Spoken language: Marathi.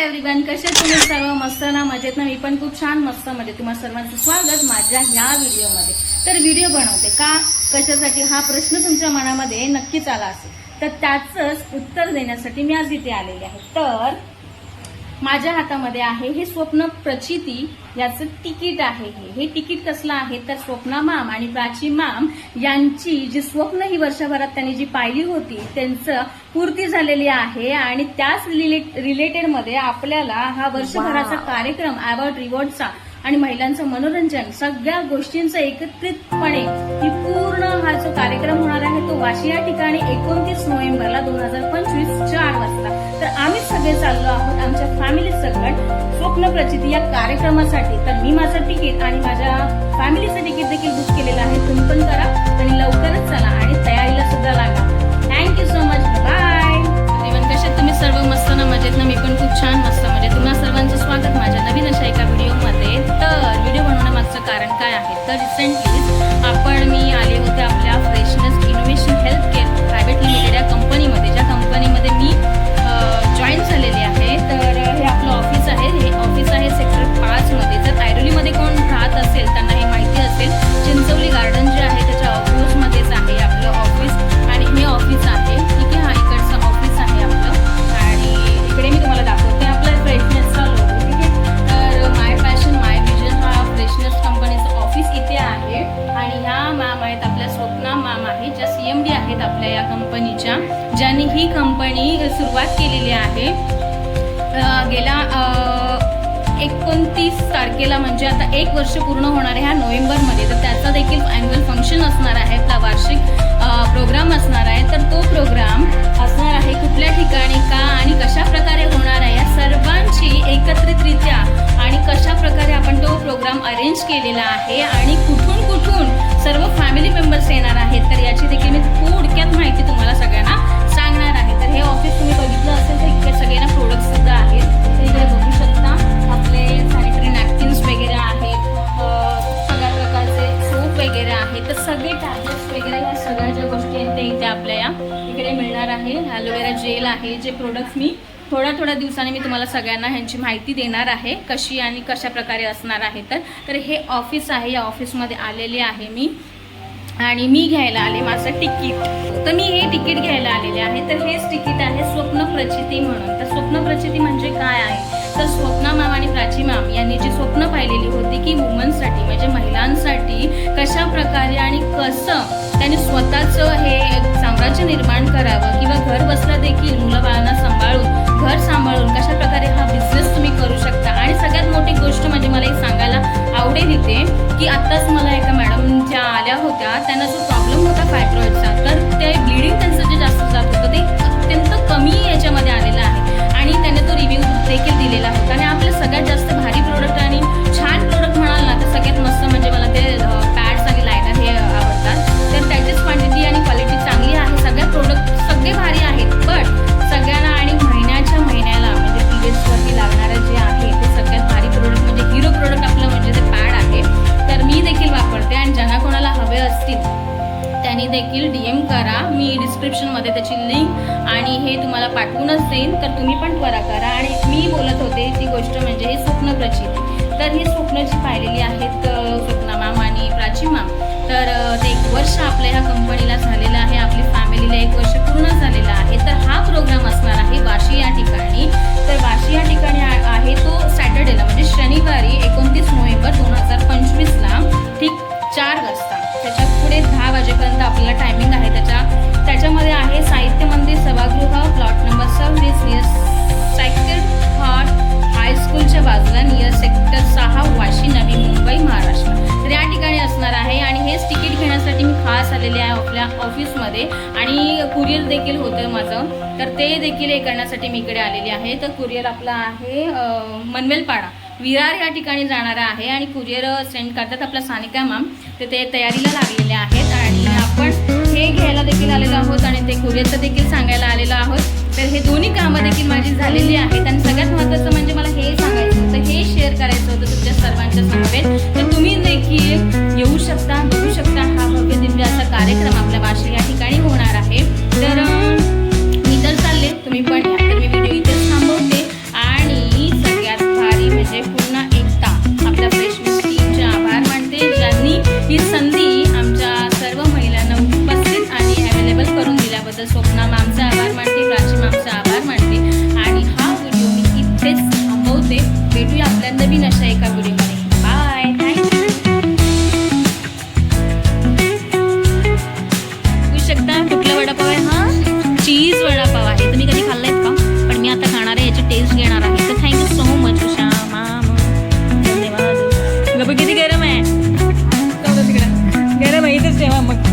एव्हरीवन कसे तुम्ही सर्व? मस्त ना? मजेत ना? मी पण खूप छान मस्त म्हणजे तुम्हाला सर्वांचं स्वागत माझ्या ह्या व्हिडिओमध्ये. तर व्हिडिओ बनवते का? कशासाठी? हा प्रश्न तुमच्या मनामध्ये नक्कीच आला असेल. तर त्याचंच उत्तर देण्यासाठी मी आज इथे आलेले आहे. तर माझ्या हातामध्ये आहे. हे स्वप्न प्रचिती याचं तिकीट आहे हे. हे तिकीट कसलं आहे? तर स्वप्ना माम आणि प्राची माम यांची जी स्वप्न ही वर्षभरात त्यांनी जी पाहिली होती त्यांचं पूर्ती झालेली आहे आणि त्याच रिलेटेडमध्ये आपल्याला हा वर्षभराचा कार्यक्रम अवॉर्ड रिवॉर्डचा आणि महिलांचं मनोरंजन सगळ्या गोष्टींचं एकत्रितपणे ही पूर्ण हा जो कार्यक्रम होणार आहे तो वाशी या ठिकाणी एकोणतीस नोव्हेंबरला दोन हजार पंचवीस चार वाजता. तर आम्ही सगळे चाललो फॅमिली सकट स्वप्न प्रचिती या कार्यक्रमासाठी. तर मी माझं तिकीट आणि माझ्या फॅमिलीचं तिकीट देखील बुक केलेलं आहे. तुम्ही पण करा आणि लवकरच चला आणि तयारीला सुद्धा लागा. Thank you so much bye even कशात तुम्ही? सर्व मस्त ना? मजेत ना? मी पण खूप छान मस्त म्हणजे तुम्हा सर्वांचं स्वागत माझ्या नवीन अशा एका व्हिडिओमध्ये तर व्हिडिओ बनवण्यामागचं कारण काय आहे? तर रिसेंटली ही कंपनी सुरुवात केलेली आहे. गेल्या एकोणतीस तारखेला म्हणजे आता एक वर्ष पूर्ण होणार आहे ह्या नोव्हेंबरमध्ये. तर त्याचा देखील अॅन्युअल फंक्शन असणार आहे त्या वार्षिक प्रोग्राम असणार आहे. तर तो प्रोग्राम असणार आहे कुठल्या वगैरे तर सगळे टॅबलेट्स वगैरे ह्या सगळ्या ज्या गोष्टी आहेत ते इथे आपल्या या इकडे मिळणार आहे. ॲलोवेरा जेल आहे जे प्रोडक्ट्स मी थोड्या थोड्या दिवसांनी मी तुम्हाला सगळ्यांना ह्यांची माहिती देणार आहे कशी आणि कशा प्रकारे असणार आहे तर. तर हे ऑफिस आहे या ऑफिसमध्ये आलेले आहे मी. आणि मी घ्यायला आले माझं तिकीट. तर मी हे तिकीट घ्यायला आलेले आहे. तर हेच तिकीट आहे स्वप्न प्रचिती म्हणून. तर स्वप्न प्रचिती म्हणजे काय आहे? तर स्वप्ना माम आणि प्राची माम यांनी जी स्वप्न पाहिलेली होती की वुमन्ससाठी म्हणजे महिलांसाठी कशा प्रकारे आणि कसं त्यांनी स्वतःचं हे साम्राज्य निर्माण करावं किंवा घर बसल्या देखील मुलं बाळांना सांभाळून घर देखील डी एम करा. मी डिस्क्रिप्शनमध्ये त्याची लिंक आणि हे तुम्हाला पाठवूनच देईन. तर तुम्ही पण त्वरा करा. आणि मी बोलत होते ती गोष्ट म्हणजे हे स्वप्न प्रचिती तर ही स्वप्न जी पाहिलेली आहेत स्वप्ना मॅम आणि प्राची मॅम तर ते एक वर्ष आपल्या ह्या कंपनीला झालेलं आहे. आपली फॅमिलीला एक वर्ष पूर्ण झालेलं आहे. तर हा प्रोग्राम असणार आहे वाशी या ठिकाणी. तर वाशी या ठिकाणी आपल्या ऑफिसमध्ये आणि कुरिअर देखील होतं माझं. तर ते देखील हे करण्यासाठी मी इकडे आलेले आहे. तर कुरिअर आपला आहे मनवेलपाडा. विरार या ठिकाणी जाणारा आहे आणि कुरिअर सेंड करतात आपला सानिका मॅम तर ते तयारीला लागलेले आहेत आणि आपण हे घ्यायला देखील आलेलो आहोत आणि ते कुरिअरचं देखील सांगायला आलेलो आहोत. तर हे दोन्ही कामं देखील माझी झालेली आहेत. नवीन अशा एका गुढीमध्ये बाय होऊ शकता कुठला वडापाव आहे हा? चीज वडापाव आहे. तुम्ही कधी खाल्लायत का? पण मी आता खाणार आहे याची टेस्ट घेणार आहे. तर thank you so much Usha ma'am. धन्यवाद. किती गरम आहे? गरम आहे इथेच ठेवा मग.